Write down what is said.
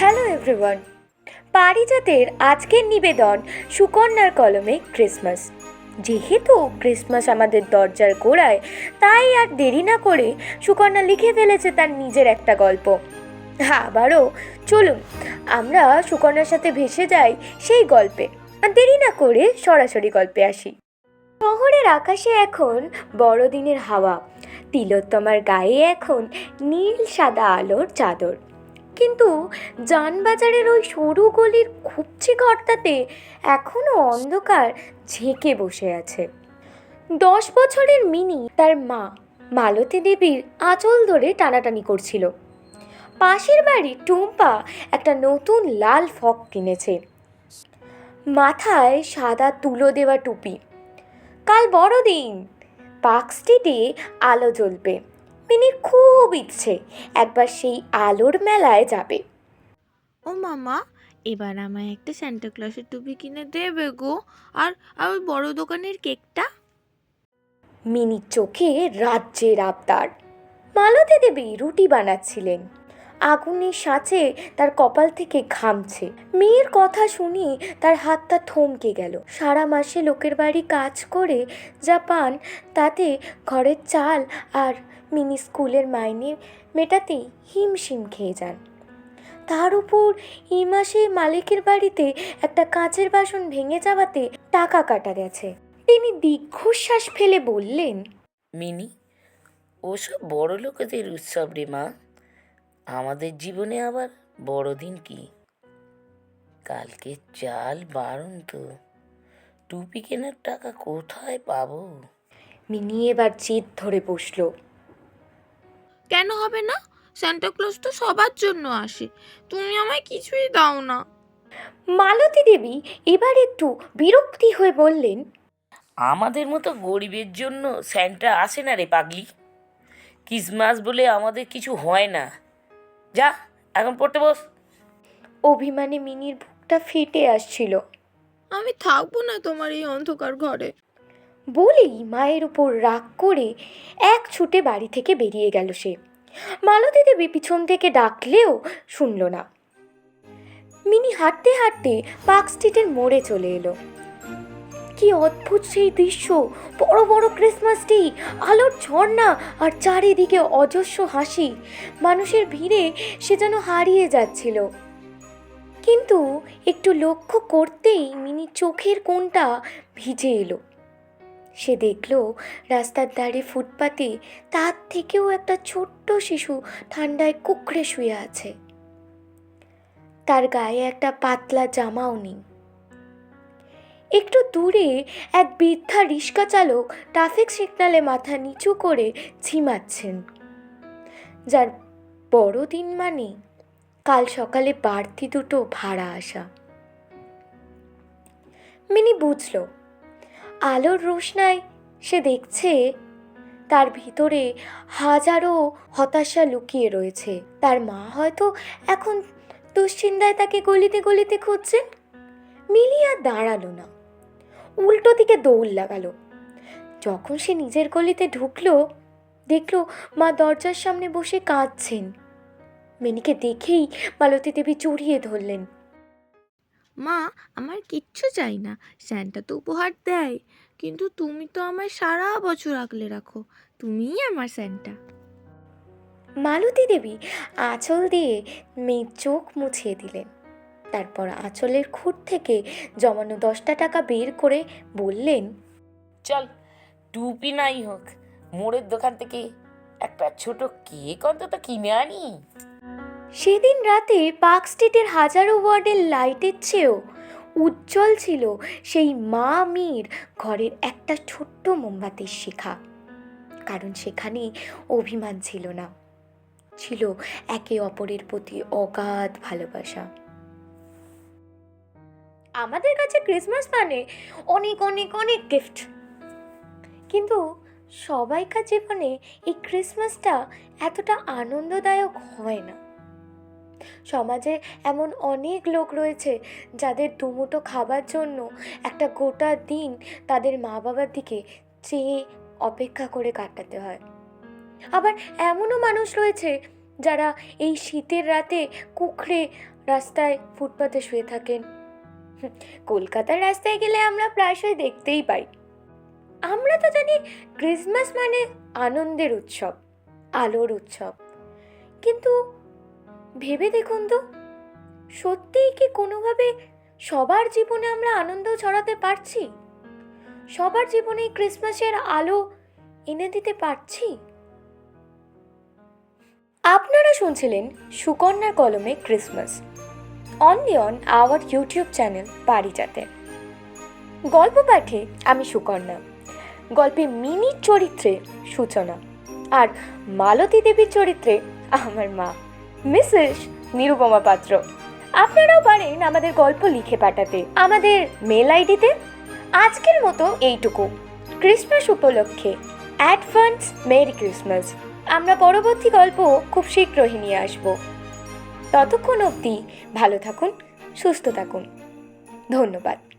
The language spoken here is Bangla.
হ্যালো এভরিওয়ান, পারিজাতের আজকের নিবেদন সুকন্যার কলমে ক্রিসমাস। যেহেতু ক্রিসমাস আমাদের দরজার গোড়ায়, তাই আর দেরি না করে সুকন্যা লিখে ফেলেছে তার নিজের একটা গল্প। আবারও চলুন, আমরা সুকন্যার সাথে ভেসে যাই সেই গল্পে। আর দেরি না করে সরাসরি গল্পে আসি। শহরের আকাশে এখন বড়দিনের হাওয়া। তিলোত্তমার গায়ে এখন নীল সাদা আলোর চাদর। কিন্তু যানবাজারের ওই সরু গলির খুপচি ঘরটাতে এখনও অন্ধকার ঝেঁকে বসে আছে। দশ বছরের মিনি তার মা, মালতী দেবীর আঁচল ধরে টানাটানি করছিল। পাশের বাড়ি টুম্পা একটা নতুন লাল ফক কিনেছে। মাথায় সাদা তুলো দেওয়া টুপি। কাল বড়দিন, পার্ক আলো জ্বলবে। মিনির খুব ইচ্ছে একবার সেই আলোর মেলায় যাবে। ও মামা এবার আমায় একটা স্যান্টা ক্লসের টুপি কিনে দেবে গো। আর আর ওই বড় দোকানের কেকটা? মিনির চোখে রাজ্যের আবদার। মালতী দেবী রুটি বানাচ্ছিলেন। আগুনের সাঁচে তার কপাল থেকে ঘামছে। মেয়ের কথা শুনি তার হাতটা থমকে গেল। সারা মাসে লোকের বাড়ি কাজ করে যা পান, তাতে ঘরের চাল আর মিনি স্কুলের মাইনে মেটাতেই হিমশিম খেয়ে যান। তার উপর এই মাসে মালিকের বাড়িতে একটা কাঁচের বাসন ভেঙে যাওয়াতে টাকা কাটা গেছে। তিনি দীর্ঘশ্বাস ফেলে বললেন, মিনি, ওসব বড় লোকেদের উৎসব রে মা। আমাদের জীবনে আবার বড়দিন কি? কালকে চাল বারণ তো। টুপি কেনার টাকা কোথায় পাবো? মিনি এবার জেদ ধরে বসল। কেন হবে না? স্যান্টা ক্লস তো সবার জন্য আসে। তুমি আমায় কিছুই দাও না। মালতী দেবী এবার একটু বিরক্তি হয়ে বললেন আমাদের মতো গরিবের জন্য স্যান্টা আসে না রে পাগলি। ক্রিসমাস বলে আমাদের কিছু হয় না। যা এখন পড়তে বস। অভিমানে মিনির বুকটা ফেটে আসছিল। আমি থাকব না তোমার এই অন্ধকার ঘরে। বলেই মায়ের উপর রাগ করে এক ছুটে বাড়ি থেকে বেরিয়ে গেল সে। মালতী দেবী পিছন থেকে ডাকলেও শুনল না। মিনি হাঁটতে হাঁটতে পার্ক স্ট্রিটের মোড়ে চলে এলো। কি অদ্ভুত সেই দৃশ্য। বড় বড় ক্রিসমাস ট্রি আলোর ঝর্ণা আর চারিদিকে অজস্র হাসি। মানুষের ভিড়ে সে যেন হারিয়ে যাচ্ছিল। কিন্তু একটু লক্ষ্য করতেই মিনি চোখের কোণটা ভিজে এলো। সে দেখল রাস্তার ধারে ফুটপাতে তার থেকেও একটা ছোট্ট শিশু ঠান্ডায় কুকড়ে শুয়ে আছে। তার গায়ে একটা পাতলা জামাও নেই। একটু দূরে এক বৃদ্ধা রিক্সা চালক ট্রাফিক সিগনালে মাথা নিচু করে ঝিমাচ্ছেন। যার বড়দিন মানে কাল সকালে বাড়তি দুটো ভাড়া আসা। মিনি বুঝল, আলোর রোশনায় সে দেখছে তার ভিতরে হাজারো হতাশা লুকিয়ে রয়েছে। তার মা হয়তো এখন দুশ্চিন্তায় তাকে গলিতে গলিতে খুঁজছেন। মিলি আর দাঁড়াল না। উল্টো দিকে দৌড় লাগালো। যখন সে নিজের গলিতে ঢুকলো দেখল মা দরজার সামনে বসে কাঁদছেন। মিনিকে দেখেই মালতী দেবী জড়িয়ে ধরলেন। মা আমার কিচ্ছু চাই না। স্যান্টা তো উপহার দেয়। কিন্তু তুমি তো আমায় সারা বছর আগলে রাখো। তুমিই আমার স্যান্টা। মালতী দেবী আঁচল দিয়ে মেয়ের চোখ মুছিয়ে দিলেন। তারপর আঁচলের খুঁট থেকে জমানো দশটা টাকা বের করে বললেন চল টুপি নাই হোক মোড়ের দোকান থেকে একটা ছোট কেক অন্তত কিনে আনি। সেদিন রাতে পার্ক স্ট্রিটের হাজারো ওয়ার্ডের লাইটের চেয়েও উজ্জ্বল ছিল সেই মা মীর ঘরের একটা ছোট্ট মোমবাতির শিখা কারণ সেখানে অভিমান ছিল না। ছিল একে অপরের প্রতি অগাধ ভালোবাসা। আমাদের কাছে ক্রিসমাস মানে অনেক অনেক অনেক গিফট কিন্তু সবাইকার জীবনে এই ক্রিসমাসটা এতটা আনন্দদায়ক হয় না। সমাজে এমন অনেক লোক রয়েছে যাদের দুমুটো খাবার জন্য একটা গোটা দিন তাদের মা বাবার দিকে চেয়ে অপেক্ষা করে কাটাতে হয়। আবার এমনও মানুষ রয়েছে যারা এই শীতের রাতে কুকড়ে রাস্তায় ফুটপাতে শুয়ে থাকেন। কলকাতার রাস্তায় গেলে আমরা প্রায়শই দেখতেই পাই। আমরা তো জানি ক্রিসমাস মানে আনন্দের উৎসব, আলোর উৎসব। কিন্তু ভেবে দেখুন তো, সত্যিই কি কোনোভাবে সবার জীবনে আমরা আনন্দ ছড়াতে পারছি? সবার জীবনে ক্রিসমাসের আলো এনে দিতে পারছি? আপনারা শুনছিলেন সুকন্যার কলমে Christmas. Only on our YouTube channel পারিজাতে গল্প পাঠে আমি সুকন্যা গল্পে মিনির চরিত্রে সূচনা, আর মালতী দেবীর চরিত্রে আমার মা, মিসেস নিরুপমা পাত্র। আপনারাও পারেন আমাদের গল্প লিখে পাঠাতে। আমাদের মেল আইডিতে আজকের মতো এইটুকু। ক্রিসমাস উপলক্ষে অ্যাডভান্স মেরি ক্রিসমাস। আমরা পরবর্তী গল্প খুব শীঘ্রই নিয়ে আসব। ততক্ষণ অবধি ভালো থাকুন সুস্থ থাকুন। ধন্যবাদ।